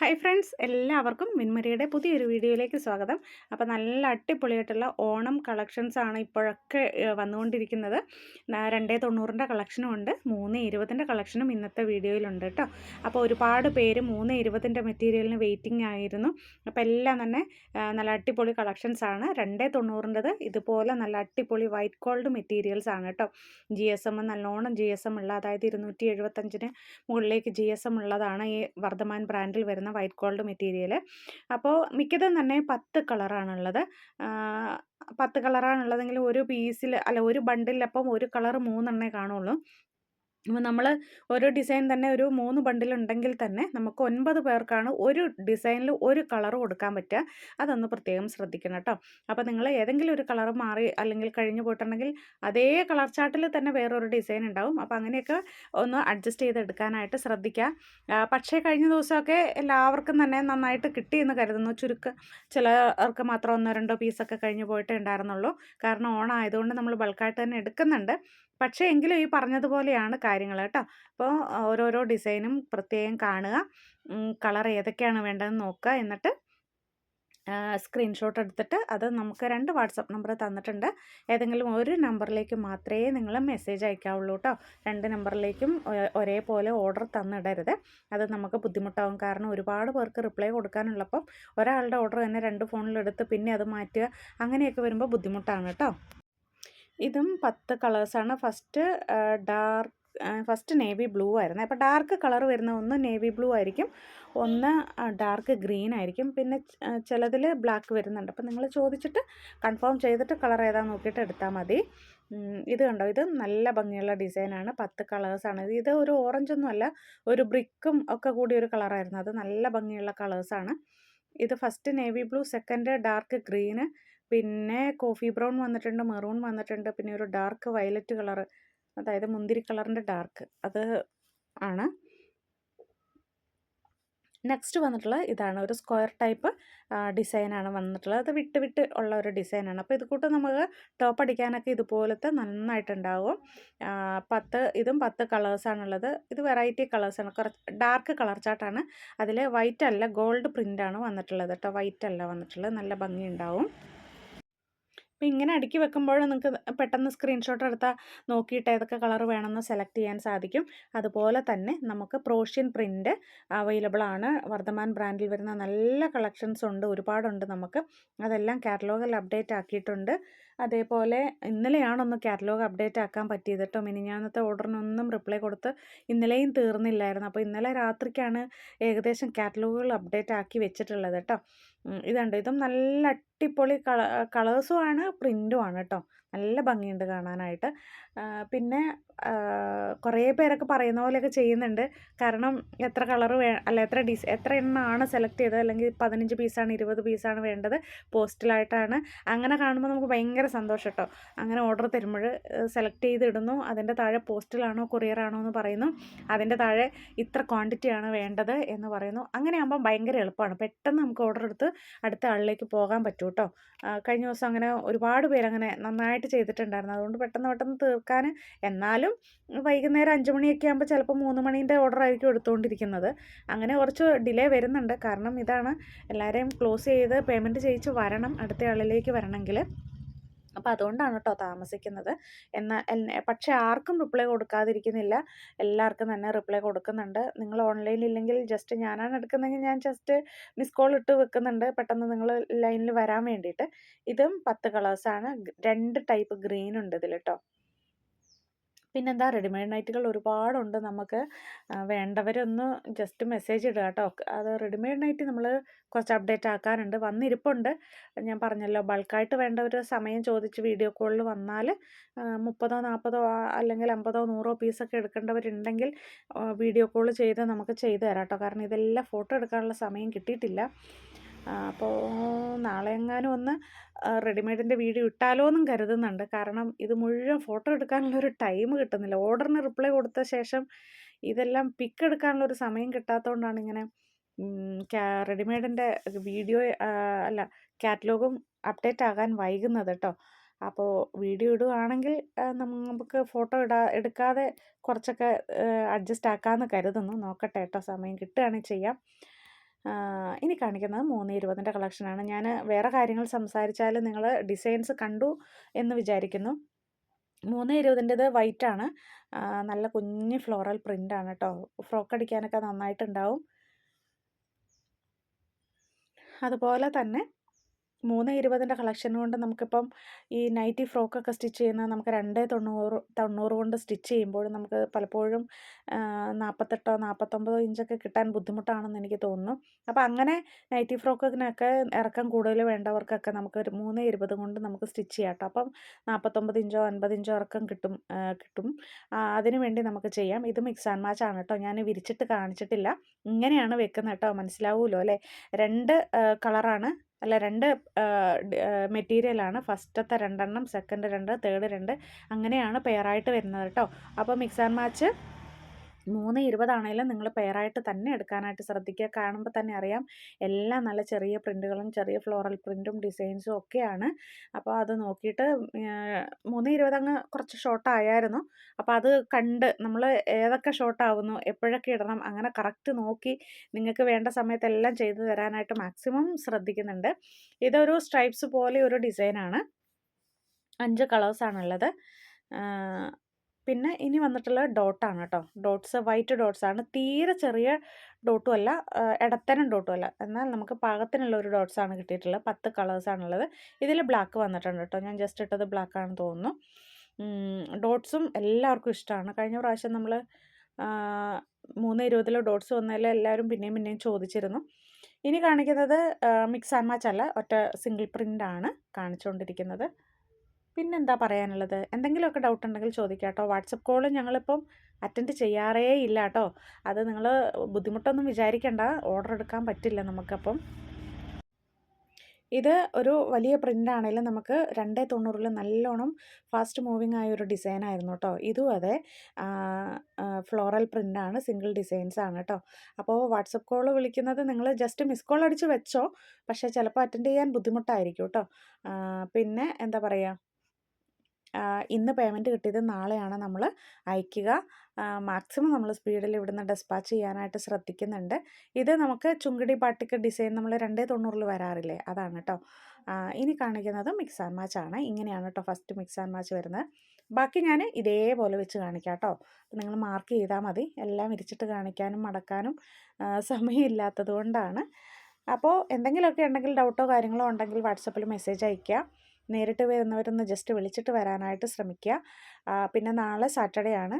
Hi friends എല്ലാവർക്കും മിൻമരിയുടെ പുതിയൊരു വീഡിയോയിലേക്ക് സ്വാഗതം. അപ്പോൾ നല്ല അടിപൊളിയായിട്ടുള്ള ഓണം കളക്ഷൻസാണ് ഇപ്പോഴൊക്കെ വന്നുകൊണ്ടിരിക്കുന്നത്. രണ്ടേ തൊണ്ണൂറിന്റെ കളക്ഷനും ഉണ്ട്. മൂന്ന് ഇരുപതിന്റെ കളക്ഷനും ഇന്നത്തെ വീഡിയോയിലുണ്ട് കേട്ടോ. അപ്പോൾ ഒരുപാട് പേര് മൂന്ന് ഇരുപതിന്റെ മെറ്റീരിയലിന് വെയിറ്റിംഗ് ആയിരുന്നു. അപ്പോൾ എല്ലാം തന്നെ നല്ല അടിപൊളി കളക്ഷൻസാണ് രണ്ടേ തൊണ്ണൂറിന്റെത് ഇതുപോലെ നല്ല അടിപൊളി വൈറ്റ് ഗോൾഡ് മെറ്റീരിയൽസ് ആണ് കേട്ടോ. ജി എസ് എം നല്ലോണം ജി എസ് എം ഉള്ള അതായത് ഇരുന്നൂറ്റി എഴുപത്തഞ്ചിന് മുകളിലേക്ക് ജി എസ് എം ഉള്ളതാണ് ഈ വർദ്ധമാൻ ബ്രാൻഡിൽ വരുന്ന വൈറ്റ് ഗോൾഡ് മെറ്റീരിയൽ അപ്പോൾ മിക്കതും തന്നെ പത്ത് കളറാണുള്ളത്. പത്ത് കളറാണുള്ളതെങ്കിൽ ഒരു പീസിൽ അല്ല ഒരു ബണ്ടിലപ്പം ഒരു കളർ മൂന്നെണ്ണേ കാണുള്ളൂ. അപ്പോൾ നമ്മൾ ഒരു ഡിസൈൻ തന്നെ ഒരു മൂന്ന് ബണ്ടിലുണ്ടെങ്കിൽ തന്നെ നമുക്ക് ഒൻപത് പേർക്കാണ് ഒരു ഡിസൈനിൽ ഒരു കളർ കൊടുക്കാൻ പറ്റുക. അതൊന്ന് പ്രത്യേകം ശ്രദ്ധിക്കണം കേട്ടോ. അപ്പോൾ നിങ്ങൾ ഏതെങ്കിലും ഒരു കളർ മാറി അല്ലെങ്കിൽ കഴിഞ്ഞു പോയിട്ടുണ്ടെങ്കിൽ അതേ കളർ ചാർട്ടിൽ തന്നെ വേറൊരു ഡിസൈൻ ഉണ്ടാവും. അപ്പോൾ അങ്ങനെയൊക്കെ ഒന്ന് അഡ്ജസ്റ്റ് ചെയ്തെടുക്കാനായിട്ട് ശ്രദ്ധിക്കുക. പക്ഷേ കഴിഞ്ഞ ദിവസമൊക്കെ എല്ലാവർക്കും തന്നെ നന്നായിട്ട് കിട്ടിയെന്ന് കരുതുന്നു. ചുരുക്ക ചിലർക്ക് മാത്രം ഒന്നോ രണ്ടോ പീസൊക്കെ കഴിഞ്ഞ് പോയിട്ടേ ഉണ്ടായിരുന്നുള്ളൂ. കാരണം ഓണം ആയതുകൊണ്ട് നമ്മൾ ബൾക്കായിട്ട് തന്നെ എടുക്കുന്നുണ്ട്. പക്ഷേ എങ്കിലും ഈ പറഞ്ഞതുപോലെയാണ് കാര്യങ്ങൾ കേട്ടോ. അപ്പോൾ ഓരോരോ ഡിസൈനും പ്രത്യേകം കാണുക. കളർ ഏതൊക്കെയാണ് വേണ്ടതെന്ന് നോക്കുക. എന്നിട്ട് സ്ക്രീൻഷോട്ട് എടുത്തിട്ട് അത് നമുക്ക് രണ്ട് വാട്സപ്പ് നമ്പർ തന്നിട്ടുണ്ട്. ഏതെങ്കിലും ഒരു നമ്പറിലേക്ക് മാത്രമേ നിങ്ങൾ മെസ്സേജ് അയക്കാവുള്ളൂ കേട്ടോ. രണ്ട് നമ്പറിലേക്കും ഒരേപോലെ ഓർഡർ തന്നിടരുത്. അത് നമുക്ക് ബുദ്ധിമുട്ടാവും. കാരണം ഒരുപാട് പേർക്ക് റിപ്ലൈ കൊടുക്കാനുള്ളപ്പം ഒരാളുടെ ഓർഡർ തന്നെ രണ്ട് ഫോണിലെടുത്ത് പിന്നെ അത് മാറ്റുക അങ്ങനെയൊക്കെ വരുമ്പോൾ ബുദ്ധിമുട്ടാണ് കേട്ടോ. ഇതും പത്ത് കളേഴ്സാണ് first dark first navy blue ആയിരുന്നു. അപ്പോൾ ഡാർക്ക് കളർ വരുന്ന ഒന്ന് നേവി ബ്ലൂ ആയിരിക്കും. ഒന്ന് ഡാർക്ക് ഗ്രീൻ ആയിരിക്കും. പിന്നെ ചിലതിൽ ബ്ലാക്ക് വരുന്നുണ്ട്. അപ്പോൾ നിങ്ങൾ ചോദിച്ചിട്ട് കൺഫേം ചെയ്തിട്ട് കളർ ഏതാണെന്ന് നോക്കിയിട്ട് എടുത്താൽ മതി. ഇത് കണ്ടോ? ഇത് നല്ല ഭംഗിയുള്ള ഡിസൈനാണ് പത്ത് കളേഴ്സാണ് ഇത് ഒരു ഓറഞ്ചൊന്നും അല്ല ഒരു ബ്രിക്കും ഒക്കെ കൂടി ഒരു കളറായിരുന്നു അത് നല്ല ഭംഗിയുള്ള കളേഴ്സാണ് ഇത് first navy blue second dark green പിന്നെ കോഫി ബ്രൗൺ വന്നിട്ടുണ്ട് മെറൂൺ വന്നിട്ടുണ്ട് പിന്നെ ഒരു ഡാർക്ക് വയലറ്റ് കളർ അതായത് മുന്തിരി കളറിന്റെ ഡാർക്ക്. അത് ആണ്. നെക്സ്റ്റ് വന്നിട്ടുള്ള ഇതാണ്. ഒരു സ്ക്വയർ ടൈപ്പ് ഡിസൈനാണ് വന്നിട്ടുള്ളത്. അത് വിട്ട് വിട്ട് ഉള്ള ഒരു ഡിസൈനാണ് അപ്പോൾ ഇത് കൂട്ട് നമുക്ക് ടോപ്പ് അടിക്കാനൊക്കെ ഇതുപോലത്തെ നന്നായിട്ടുണ്ടാവും. ആ, പത്ത് ഇതും പത്ത് കളേഴ്സാണുള്ളത് ഇത് വെറൈറ്റി കളേഴ്സാണ് കുറച്ച് ഡാർക്ക് കളർ ചാർട്ടാണ് അതിൽ വൈറ്റ് അല്ല ഗോൾഡ് പ്രിന്റാണ് വന്നിട്ടുള്ളത്. കേട്ടോ വൈറ്റ് അല്ല വന്നിട്ടുള്ളത്. നല്ല ഭംഗിയുണ്ടാവും. അപ്പോൾ ഇങ്ങനെ അടുക്കി വെക്കുമ്പോൾ നിങ്ങൾക്ക് പെട്ടെന്ന് സ്ക്രീൻഷോട്ട് എടുത്താൽ നോക്കിയിട്ട് ഏതൊക്കെ കളർ വേണമെന്ന് സെലക്ട് ചെയ്യാൻ സാധിക്കും. അതുപോലെ തന്നെ നമുക്ക് പ്രോഷ്യൻ പ്രിന്റ് അവൈലബിൾ ആണ്. വർദ്ധമാൻ ബ്രാൻഡിൽ വരുന്ന നല്ല കളക്ഷൻസ് ഉണ്ട്. ഒരുപാടുണ്ട് നമുക്ക്. അതെല്ലാം കാറ്റലോഗിൽ അപ്ഡേറ്റ് ആക്കിയിട്ടുണ്ട്. അതേപോലെ ഇന്നലെയാണൊന്ന് കാറ്റലോഗ് അപ്ഡേറ്റ് ആക്കാൻ പറ്റിയത് കേട്ടോ മിനിഞ്ഞാന്നത്തെ ഓർഡറിനൊന്നും റിപ്ലൈ കൊടുത്ത് ഇന്നലെയും തീർന്നില്ലായിരുന്നു. അപ്പോൾ ഇന്നലെ രാത്രിക്കാണ് ഏകദേശം കാറ്റലോഗുകൾ അപ്ഡേറ്റ് ആക്കി വെച്ചിട്ടുള്ളത് കേട്ടോ ഇതുണ്ട്. ഇതും നല്ല അടിപൊളി കള കളേഴ്സും ആണ് പ്രിന്റും ആണ് കേട്ടോ നല്ല ഭംഗിയുണ്ട് കാണാനായിട്ട്. പിന്നെ കുറേ പേരൊക്കെ പറയുന്ന പോലെയൊക്കെ ചെയ്യുന്നുണ്ട്. കാരണം എത്ര കളർ വേ അല്ല എത്ര ഡിസ് എത്ര എണ്ണമാണ് സെലക്ട് ചെയ്തത്? അല്ലെങ്കിൽ പതിനഞ്ച് പീസാണ് ഇരുപത് പീസാണ് വേണ്ടത്? പോസ്റ്റിലായിട്ടാണ്. അങ്ങനെ കാണുമ്പോൾ നമുക്ക് ഭയങ്കര സന്തോഷം കേട്ടോ അങ്ങനെ ഓർഡർ തരുമ്പോൾ സെലക്ട് ചെയ്തിടുന്നു. അതിന്റെ താഴെ പോസ്റ്റിലാണോ കൊറിയറാണോ എന്ന് പറയുന്നു. അതിന്റെ താഴെ ഇത്ര ക്വാണ്ടിറ്റിയാണ് വേണ്ടത് എന്ന് പറയുന്നു. അങ്ങനെ ആകുമ്പോൾ ഭയങ്കര എളുപ്പമാണ്. പെട്ടെന്ന് നമുക്ക് ഓർഡർ എടുത്ത് അടുത്ത ആളിലേക്ക് പോകാൻ പറ്റും കേട്ടോ കഴിഞ്ഞ ദിവസം അങ്ങനെ ഒരുപാട് പേര് അങ്ങനെ നന്നായിട്ട് ചെയ്തിട്ടുണ്ടായിരുന്നു. അതുകൊണ്ട് പെട്ടെന്ന് പെട്ടെന്ന് തീർക്കാൻ. എന്നാലും വൈകുന്നേരം അഞ്ച് മണിയൊക്കെ ആകുമ്പോൾ ചിലപ്പോൾ മൂന്ന് മണീന്റെ ഓർഡർ ആയിരിക്കും എടുത്തുകൊണ്ടിരിക്കുന്നത്. അങ്ങനെ കുറച്ച് ഡിലേ വരുന്നുണ്ട്. കാരണം ഇതാണ് എല്ലാവരെയും ക്ലോസ് ചെയ്ത് പേയ്മെന്റ് ചെയ്യിച്ച് വരണം. അടുത്ത ആളിലേക്ക് വരണമെങ്കിൽ. അപ്പോൾ അതുകൊണ്ടാണ് കേട്ടോ താമസിക്കുന്നത്. എന്നാൽ പക്ഷേ ആർക്കും റിപ്ലൈ കൊടുക്കാതിരിക്കുന്നില്ല. എല്ലാവർക്കും തന്നെ റിപ്ലൈ കൊടുക്കുന്നുണ്ട്. നിങ്ങൾ ഓൺലൈനിൽ ഇല്ലെങ്കിൽ ജസ്റ്റ് ഞാനാണ് എടുക്കുന്നതെങ്കിൽ ഞാൻ ജസ്റ്റ് മിസ് കോൾ ഇട്ട് വെക്കുന്നുണ്ട്. പെട്ടെന്ന് നിങ്ങൾ ലൈനിൽ വരാൻ വേണ്ടിയിട്ട്. ഇതും പത്ത് കളേഴ്സാണ്. രണ്ട് ടൈപ്പ് ഗ്രീൻ ഉണ്ട് ഇതിൽ കേട്ടോ പിന്നെന്താ റെഡിമെയ്ഡ് നൈറ്റുകൾ ഒരുപാടുണ്ട് നമുക്ക്. വേണ്ടവരൊന്ന് ജസ്റ്റ് മെസ്സേജ് ഇടുക കേട്ടോ. അത് റെഡിമെയ്ഡ് നൈറ്റ് നമ്മൾ കുറച്ച് അപ്ഡേറ്റ് ആക്കാനുണ്ട്. വന്നിരിപ്പുണ്ട്. ഞാൻ പറഞ്ഞല്ലോ ബൾക്കായിട്ട് വേണ്ടവർ സമയം ചോദിച്ച് വീഡിയോ കോളിൽ വന്നാൽ മുപ്പതോ നാൽപ്പതോ അല്ലെങ്കിൽ അമ്പതോ നൂറോ പീസൊക്കെ എടുക്കേണ്ടവരുണ്ടെങ്കിൽ വീഡിയോ കോൾ ചെയ്ത് നമുക്ക് ചെയ്തു തരാം കേട്ടോ. കാരണം ഇതെല്ലാം ഫോട്ടോ എടുക്കാനുള്ള സമയം കിട്ടിയിട്ടില്ല. അപ്പോൾ നാളെ എങ്ങാനും ഒന്ന് റെഡിമെയ്ഡിന്റെ വീഡിയോ ഇട്ടാലോ എന്നും കരുതുന്നുണ്ട്. കാരണം ഇത് മുഴുവൻ ഫോട്ടോ എടുക്കാനുള്ള ഒരു ടൈം കിട്ടുന്നില്ല. ഓർഡറിന് റിപ്ലൈ കൊടുത്ത ശേഷം ഇതെല്ലാം പിക്ക് എടുക്കാനുള്ള ഒരു സമയം കിട്ടാത്തതുകൊണ്ടാണ് ഇങ്ങനെ റെഡിമെയ്ഡിന്റെ വീഡിയോ അല്ല കാറ്റലോഗും അപ്ഡേറ്റ് ആകാൻ വൈകുന്നത് കേട്ടോ അപ്പോൾ വീഡിയോ ഇടുകയാണെങ്കിൽ നമുക്ക് ഫോട്ടോ ഇടാ എടുക്കാതെ കുറച്ചൊക്കെ അഡ്ജസ്റ്റ് ആക്കാമെന്ന് കരുതുന്നു. നോക്കട്ടെ കേട്ടോ സമയം കിട്ടുകയാണെങ്കിൽ ചെയ്യാം. ഇനി കാണിക്കുന്നത് മൂന്ന് ഇരുപതിന്റെ കളക്ഷനാണ്. ഞാൻ വേറെ കാര്യങ്ങൾ സംസാരിച്ചാൽ നിങ്ങൾ ഡിസൈൻസ് കണ്ടു എന്ന് വിചാരിക്കുന്നു. മൂന്ന് ഇരുപതിന്റെത് ആണ് നല്ല കുഞ്ഞ് ഫ്ലോറൽ പ്രിന്റ് ആണ് കേട്ടോ. ഫ്രോക്ക് അടിക്കാനൊക്കെ നന്നായിട്ടുണ്ടാവും. അതുപോലെ തന്നെ മൂന്ന് ഇരുപതിന്റെ കളക്ഷൻ കൊണ്ട് നമുക്കിപ്പം ഈ നൈറ്റി ഫ്രോക്കൊക്കെ സ്റ്റിച്ച് ചെയ്യുന്ന നമുക്ക് രണ്ട് തൊണ്ണൂറ് തൊണ്ണൂറ് കൊണ്ട് സ്റ്റിച്ച് ചെയ്യുമ്പോൾ നമുക്ക് പലപ്പോഴും നാൽപ്പത്തെട്ടോ നാൽപ്പത്തൊമ്പതോ ഇഞ്ചൊക്കെ കിട്ടാൻ ബുദ്ധിമുട്ടാണെന്ന് എനിക്ക് തോന്നുന്നു. അപ്പോൾ അങ്ങനെ നൈറ്റി ഫ്രോക്കിനൊക്കെ ഇറക്കം കൂടുതൽ വേണ്ടവർക്കൊക്കെ നമുക്ക് ഒരു മൂന്ന് ഇരുപത് കൊണ്ട് നമുക്ക് സ്റ്റിച്ച് ചെയ്യാം കേട്ടോ. അപ്പം നാൽപ്പത്തൊമ്പത് ഇഞ്ചോ അൻപത് ഇഞ്ചോ ഇറക്കം കിട്ടും കിട്ടും. അതിന് വേണ്ടി നമുക്ക് ചെയ്യാം. ഇത് മിക്സ് ആൻഡ് മാച്ച് ആണ് കേട്ടോ. ഞാൻ വിരിച്ചിട്ട് കാണിച്ചിട്ടില്ല. ഇങ്ങനെയാണ് വെക്കുന്നത് കേട്ടോ. മനസ്സിലാവുമല്ലോ അല്ലേ? രണ്ട് കളറാണ്. അല്ല രണ്ട് മെറ്റീരിയലാണ് ഫസ്റ്റത്തെ രണ്ടെണ്ണം സെക്കൻഡ് രണ്ട് തേർഡ് രണ്ട് അങ്ങനെയാണ് പെയറായിട്ട് വരുന്നത് കേട്ടോ. അപ്പോൾ മിക്സ് ആൻഡ് മാച്ച് മൂന്ന് ഇരുപതാണേലും നിങ്ങൾ പെയറായിട്ട് തന്നെ എടുക്കാനായിട്ട് ശ്രദ്ധിക്കുക. കാണുമ്പോൾ തന്നെ അറിയാം. എല്ലാം നല്ല ചെറിയ പ്രിന്റുകളും ചെറിയ ഫ്ലോറൽ പ്രിന്റും ഡിസൈൻസും ഒക്കെയാണ്. അപ്പോൾ അത് നോക്കിയിട്ട് മൂന്ന് ഇരുപത് അങ്ങ് കുറച്ച് ഷോർട്ടായായിരുന്നു. അപ്പോൾ അത് കണ്ട് നമ്മൾ ഏതൊക്കെ ഷോർട്ടാവുന്നു എപ്പോഴൊക്കെ ഇടണം അങ്ങനെ കറക്റ്റ് നോക്കി നിങ്ങൾക്ക് വേണ്ട സമയത്തെല്ലാം ചെയ്തു തരാനായിട്ട് മാക്സിമം ശ്രദ്ധിക്കുന്നുണ്ട്. ഇതൊരു സ്ട്രൈപ്സ് പോലെ ഒരു ഡിസൈനാണ്. അഞ്ച് കളേഴ്സാണുള്ളത്. പിന്നെ ഇനി വന്നിട്ടുള്ളത് ഡോട്ടാണ് കേട്ടോ. ഡോട്ട്സ് വൈറ്റ് ഡോട്ട്സ് ആണ്. തീരെ ചെറിയ ഡോട്ടും അല്ല ഇടത്തരം ഡോട്ടും അല്ല. എന്നാൽ നമുക്ക് പാകത്തിനുള്ള ഒരു ഡോട്ട്സ് ആണ് കിട്ടിയിട്ടുള്ളത്. പത്ത് കളേഴ്സ് ആണുള്ളത്. ഇതിൽ ബ്ലാക്ക് വന്നിട്ടുണ്ട് കേട്ടോ. ഞാൻ ജസ്റ്റ് ഇട്ടത് ബ്ലാക്ക് ആണെന്ന് തോന്നുന്നു. ഡോട്ട്സും എല്ലാവർക്കും ഇഷ്ടമാണ്. കഴിഞ്ഞ പ്രാവശ്യം നമ്മൾ മൂന്ന് ഇരുപതിലെ ഡോട്ട്സ് വന്നതിൽ എല്ലാവരും പിന്നെയും പിന്നെയും ചോദിച്ചിരുന്നു. ഇനി കാണിക്കുന്നത് മിക്സ് ആൻഡ് മാച്ച് അല്ല. ഒറ്റ സിംഗിൾ പ്രിന്റ് ആണ് കാണിച്ചുകൊണ്ടിരിക്കുന്നത്. പിന്നെന്താ പറയാനുള്ളത്? എന്തെങ്കിലുമൊക്കെ ഡൗട്ട് ഉണ്ടെങ്കിൽ ചോദിക്കാം കേട്ടോ വാട്സപ്പ് കോൾ ഞങ്ങളിപ്പം അറ്റൻഡ് ചെയ്യാറേ ഇല്ല കേട്ടോ. അത് നിങ്ങൾ ബുദ്ധിമുട്ടൊന്നും വിചാരിക്കേണ്ട. ഓർഡർ എടുക്കാൻ പറ്റില്ല നമുക്കപ്പം ഇത് ഒരു വലിയ പ്രിന്റ് ആണെങ്കിലും നമുക്ക് രണ്ടേ തൊണ്ണൂറിൽ നല്ലോണം ഫാസ്റ്റ് മൂവിങ് ആയ ഒരു ഡിസൈൻ ആയിരുന്നു കേട്ടോ. ഇതും അതെ. ഫ്ലോറൽ പ്രിന്റാണ് സിംഗിൾ ഡിസൈൻസ് ആണ്. കേട്ടോ. അപ്പോൾ വാട്സപ്പ് കോൾ വിളിക്കുന്നത് നിങ്ങൾ ജസ്റ്റ് മിസ് കോൾ അടിച്ച് വെച്ചോ. പക്ഷേ ചിലപ്പോൾ അറ്റൻഡ് ചെയ്യാൻ ബുദ്ധിമുട്ടായിരിക്കും കേട്ടോ. പിന്നെ എന്താ പറയുക ഇന്ന് പേയ്മെന്റ് കിട്ടിയത് നാളെയാണ് നമ്മൾ അയക്കുക. മാക്സിമം നമ്മൾ സ്പീഡിൽ ഇവിടുന്ന് ഡെസ്പാച്ച് ചെയ്യാനായിട്ട് ശ്രദ്ധിക്കുന്നുണ്ട്. ഇത് നമുക്ക് ചുങ്കടി പാട്ടിക്ക് ഡിസൈൻ നമ്മൾ രണ്ടേ തൊണ്ണൂറിൽ വരാറില്ലേ? അതാണ് കേട്ടോ ഇനി കാണിക്കുന്നത് മിക്സ് ആൻഡ് മാച്ച് ആണ്. ഇങ്ങനെയാണ് കേട്ടോ ഫസ്റ്റ് മിക്സ് ആൻഡ് മാച്ച് വരുന്നത്. ബാക്കി ഞാൻ ഇതേപോലെ വെച്ച് കാണിക്കാം കേട്ടോ നിങ്ങൾ മാർക്ക് ചെയ്താൽ മതി. എല്ലാം വിരിച്ചിട്ട് കാണിക്കാനും മടക്കാനും സമയമില്ലാത്തത് കൊണ്ടാണ്. അപ്പോൾ എന്തെങ്കിലുമൊക്കെ ഉണ്ടെങ്കിൽ ഡൗട്ടോ കാര്യങ്ങളോ ഉണ്ടെങ്കിൽ വാട്സപ്പിൽ മെസ്സേജ് അയയ്ക്കുക നേരിട്ട് വരുന്നവരൊന്ന് ജസ്റ്റ് വിളിച്ചിട്ട് വരാനായിട്ട് ശ്രമിക്കുക. പിന്നെ നാളെ സാറ്റർഡേ ആണ്.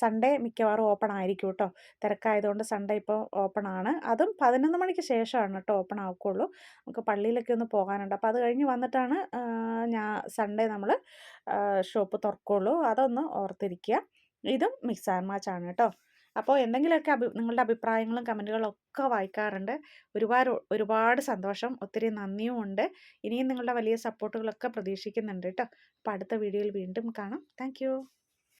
സൺഡേ മിക്കവാറും ഓപ്പൺ ആയിരിക്കും കേട്ടോ തിരക്കായതുകൊണ്ട് സൺഡേ ഇപ്പോൾ ഓപ്പൺ ആണ്. അതും പതിനൊന്ന് മണിക്ക് ശേഷമാണ് കേട്ടോ ഓപ്പൺ ആക്കുള്ളൂ നമുക്ക് പള്ളിയിലൊക്കെ ഒന്ന് പോകാനുണ്ട്. അപ്പോൾ അത് കഴിഞ്ഞ് വന്നിട്ടാണ് ഞാൻ സൺഡേ നമ്മൾ ഷോപ്പ് തുറക്കുള്ളൂ. അതൊന്ന് ഓർത്തിരിക്കുക. ഇതും മിക്സ് ആൻഡ് മാച്ച് ആണ് കേട്ടോ അപ്പോൾ എന്തെങ്കിലുമൊക്കെ അഭി നിങ്ങളുടെ അഭിപ്രായങ്ങളും കമന്റുകളും ഒക്കെ വായിക്കാറുണ്ട്. ഒരുപാട് ഒരുപാട് സന്തോഷം. ഒത്തിരി നന്ദിയും ഉണ്ട്. ഇനിയും നിങ്ങളുടെ വലിയ സപ്പോർട്ടുകളൊക്കെ പ്രതീക്ഷിക്കുന്നുണ്ട് കേട്ടോ. അപ്പോൾ അടുത്ത വീഡിയോയിൽ വീണ്ടും കാണാം. താങ്ക്